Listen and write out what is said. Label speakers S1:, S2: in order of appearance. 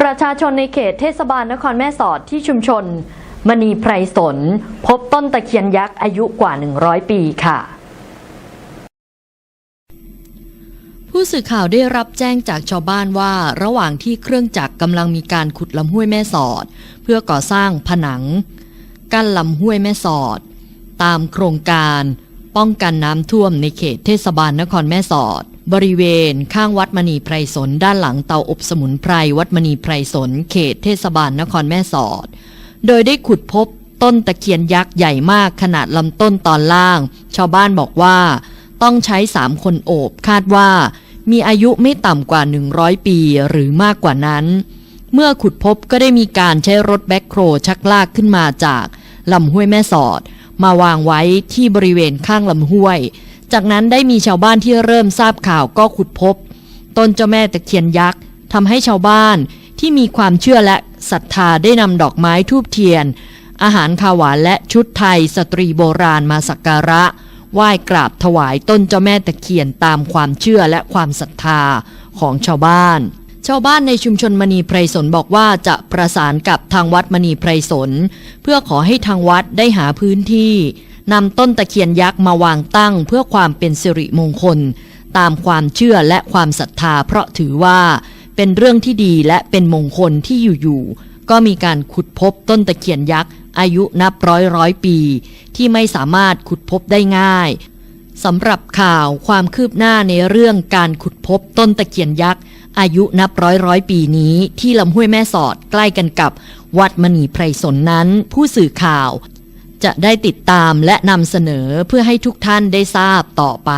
S1: ประชาชนในเขตเทศบาลนครแม่สอดที่ชุมชน มณีไพรสน พบต้นตะเคียนยักษ์อายุกว่า 100 ปีค่ะ
S2: ผู้สื่อข่าวได้รับแจ้งจากชาวบ้านว่าระหว่างที่เครื่องจักรกำลังมีการขุดลำห้วยแม่สอด เพื่อก่อสร้างผนัง กั้นลำห้วยแม่สอด ตามโครงการ ป้องกันน้ำท่วมในเขตเทศบาลนครแม่สอด บริเวณข้างวัดมณีไพรสนด้านหลังเตาอบสมุนไพรวัดมณีไพรสนเขตเทศบาลนครแม่สอด โดยได้ขุดพบต้นตะเคียนยักษ์ใหญ่มากขนาดลำต้นตอนล่าง ชาวบ้านบอกว่า ต้องใช้สามคนโอบคาดว่า มีอายุไม่ต่ำกว่า 100 ปีหรือมากกว่านั้น เมื่อขุดพบก็ได้มีการใช้รถแบ็คโครชักลากขึ้นมาจากลำห้วยแม่สอด มาวางไว้ที่บริเวณข้างลำห้วย จากนั้นได้มีชาวบ้านที่เริ่มทราบข่าวก็ขุดพบ ต้นเจ้าแม่ตะเคียนยักษ์ทำให้ชาวบ้านที่มีความเชื่อและศรัทธาได้นำดอกไม้ทูบเทียน อาหารขาวหวานและชุดไทยสตรีโบราณมาสักการะไหว้กราบถวายต้นเจ้าแม่ตะเคียนตามความเชื่อและความศรัทธาของชาวบ้าน ชาวบ้านในชุมชนมณีไพรสนบอกว่าจะประสานกับทางวัดมณีไพรสน เพื่อขอให้ทางวัดได้หาพื้นที่ นำต้นตะเคียนยักษ์มาวางตั้งเพื่อความเป็นสิริมงคล ตามความเชื่อและความศรัทธา เพราะถือว่าเป็นเรื่องที่ดีและเป็นมงคลที่อยู่ๆก็มีการขุดพบต้นตะเคียนยักษ์อายุนับร้อยร้อยปี ที่ไม่สามารถขุดพบได้ง่ายสำหรับข่าวความคืบหน้าในเรื่องการขุดพบต้นตะเคียนยักษ์อายุนับร้อยร้อยปีนี้ที่ลำห้วยแม่สอดใกล้กันกับ วัดมณีไพรสนนั้น ผู้สื่อข่าว จะได้ติดตามและนำเสนอเพื่อให้ทุกท่านได้ทราบต่อไป